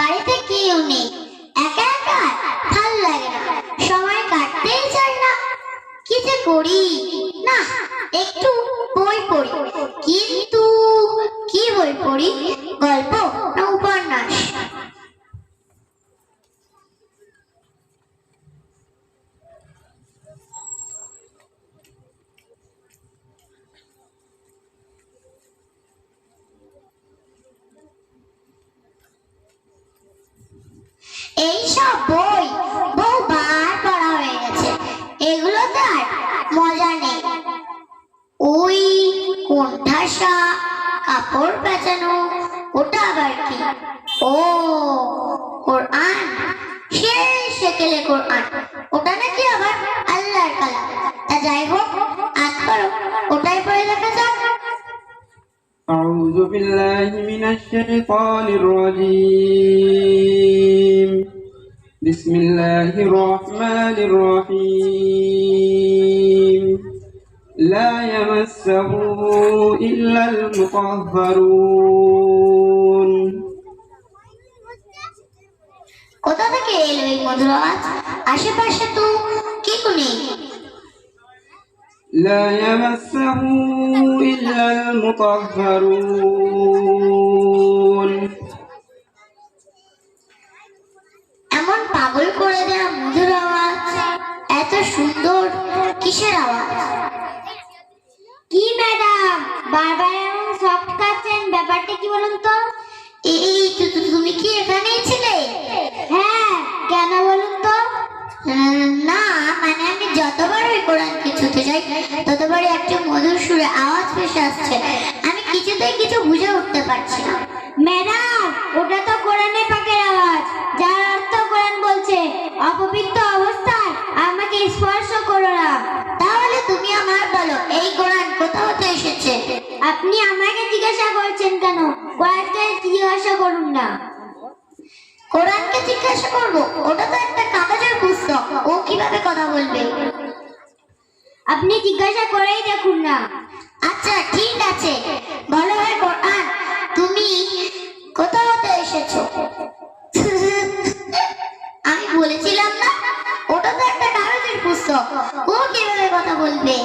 বাড়িতে কেউ নেই। একা একা ভালো লাগে না। সময় কাটতেই চাই না। কি যে করি? না, একটু বই পড়ি। কিন্তু কি বই পড়ি? গল্প না উপন্যাস? এইসব বই বহুবার পড়া হয়ে গেছে। এগুলোতে আর মজা নেই। ওই কোণঠাসা কাপড় পেঁচানো, ওটা আবার কি? ও, কোরআন? সেই সেকেলে কোরআন। ওটা নাকি আবার আল্লাহর কালাম। তা যাই হোক أعوذ بالله من الشيطان الرجيم بسم الله الرحمن الرحيم لا يمسه إلا المطهرون কোথা থেকে এলো এই মধুর আওয়াজ আশেপাশে তো কেউ নেই لا يمسه إلا المطهرون এমন পাগল করে দেওয়া মধুর আওয়াজ এত সুন্দর কিসের আওয়াজ কি ম্যাডাম বারবার এমন সফট খাচ্ছেন ব্যাপারটা কি বলুন তো এই তু- তু- তুমি কি এখানেই ছিলে উঠতে না। ম্যাডাম ওটা তো কোরআনের পাকের আওয়াজ। যার অর্থ কোরআন বলছে অপবিত্র অবস্থায় আমাকে স্পর্শ করো না। তাহলে তুমি আমার বলো এই কোরআন কোথা হতে এসেছে? আপনি আমাকে জিজ্ঞাসা করছেন কেন? কোরআনকে জিজ্ঞাসা করুন না। কোরআনকে জিজ্ঞাসা করব? ওটা তো একটা কাগজের পুস্তক। ও কীভাবে কথা বলবে? আপনি জিজ্ঞাসা করেই দেখুন না। আচ্ছা ঠিক আছে। কাগজের পুস্তক ও কিভাবে কথা বলবে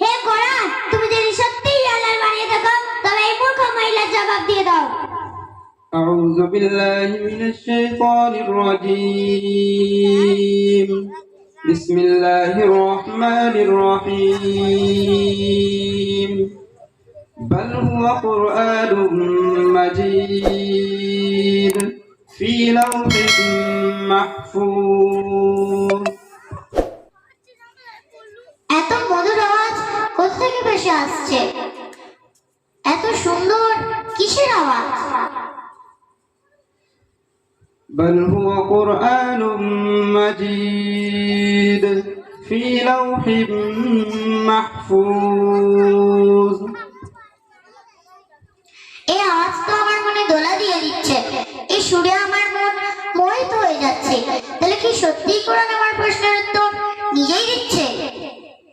হে কোরআন তুমি যদি সত্যিই আল্লাহর বানিয়ে থাকো তবে এই মূর্খ মহিলার জবাব দিয়ে দাও أعوذ بالله من الشيطان الرجيم بسم الله الرحمن الرحيم بل هو قرآن مجيد في لوح محفوظ بل هو قرآن مجيد في لوح محفوظ এই আওয়াজ তো আমার মনে দোলা দিয়ে দিচ্ছে এই সুরে আমার মন মোহিত হয়ে যাচ্ছে তাহলে কি সত্যি কোরআন আমার প্রশ্নের উত্তর নিজেই দিচ্ছে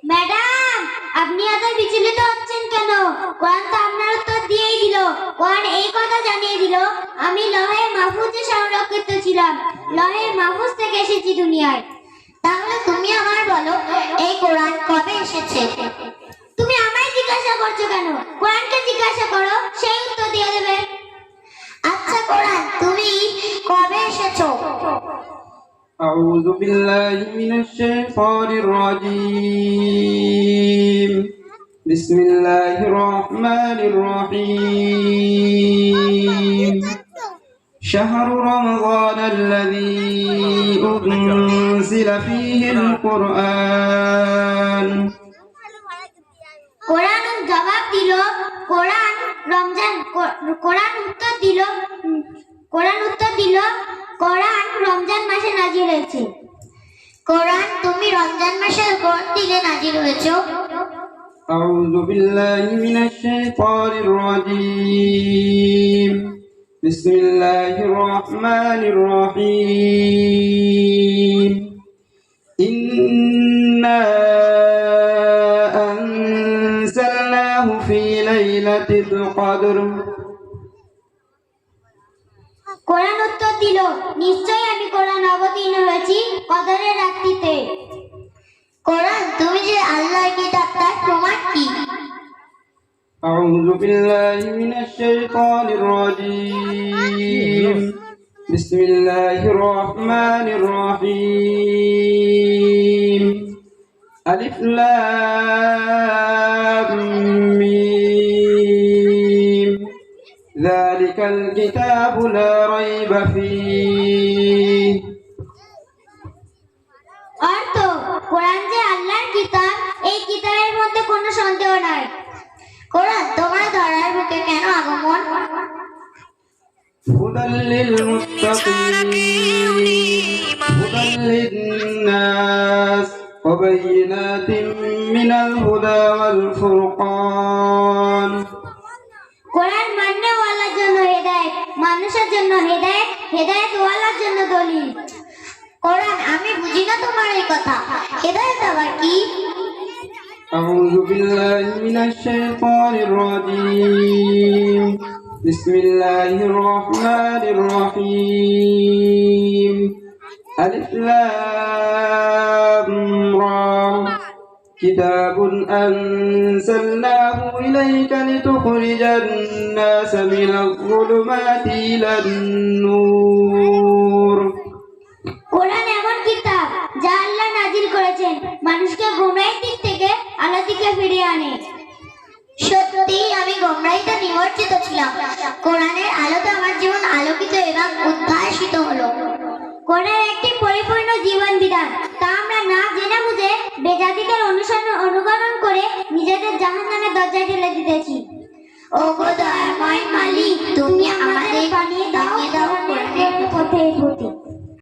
ম্যাডাম আপনি এত বিচলিত হচ্ছেন কেন কোরআন তো আপনার উত্তর দিয়েই দিল কোরআন এই কথা জানিয়ে দিল আমি লহে মাহফুজে সংরক্ষিত ছিলাম লহে মাহফুজ থেকে এসেছি দুনিয়ায় তাহলে তুমি আমার বলো এই কোরআন কবে এসেছে তুমি আমায় জিজ্ঞাসা করছো কেন কোরআনকে জিজ্ঞাসা করো সেই উত্তর দিয়ে দেবে আচ্ছা কোরআন তুমি কবে এসেছো أعوذ بالله من الشيطان الرجيم بسم الله الرحمن الرحيم شهر رمضان الذي أنزل فيه القرآن কোরআন জবাব দিল কোরআন রমজান কো- কোরআন উত্তর দিল উম, কোরআন উত্তর দিল কোরআন রমজান মাসে নাজিল হয়েছে কোরআন তুমি রমজান মাসের কোন দিনে নাজিল হয়েছো أعوذ بالله من الشيطان الرجيم بسم الله الرحمن الرحيم إنا أنزلناه في ليلة القدر কোরআন উত্তর দিল নিশ্চয়ই আমি কোরআন অবতীর্ণ হয়েছি কদরের أعوذ بالله من الشيطان الرجيم بسم الله الرحمن الرحيم ألف لام ميم ذلك الكتاب لا ريب فيه অর্থ কোরআন যে আল্লাহর কিতাব এই কিতাবের মধ্যে কোনো সন্দেহ নাই কোরআন তোমার ধরার বুকে কেন আগমন هدى للمتقين هدى للناس وبينات من الهدى والفرقان কোরআন মান্য ওয়ালার জন্য হেদায়েত মানুষের জন্য হেদায়েত হেদায়েত ওয়ালার জন্য দলিল কোরআন আমি বুঝি না তোমার এই কথা হেদায়েত আবার কি أعوذ بالله من الشيطان الرجيم بسم الله الرحمن الرحيم ألف لام را كتاب أنزلناه إليك لتخرج الناس من الظلمات إلى النور কোরআন এমন কিতাব যা আল্লাহ নাজিল করেছেন মানুষকে গোমরাহির থেকে ফিরিয়ে আনে সত্যি আমি গোমরাহিতে নিমজ্জিত ছিলাম। কোরআনের আলোতে আমার জীবন আলোকিত এবং উদ্ভাসিত হলো। কোরআন একটি পরিপূর্ণ জীবন বিধান। তা আমরা না জেনে বুঝে বেজাতিদের অনুসরণ অনুকরণ করে নিজেদের জাহান্নামের দরজায় ঠেলে দিতেছি। ও গো দয়াময় মালিক তুমি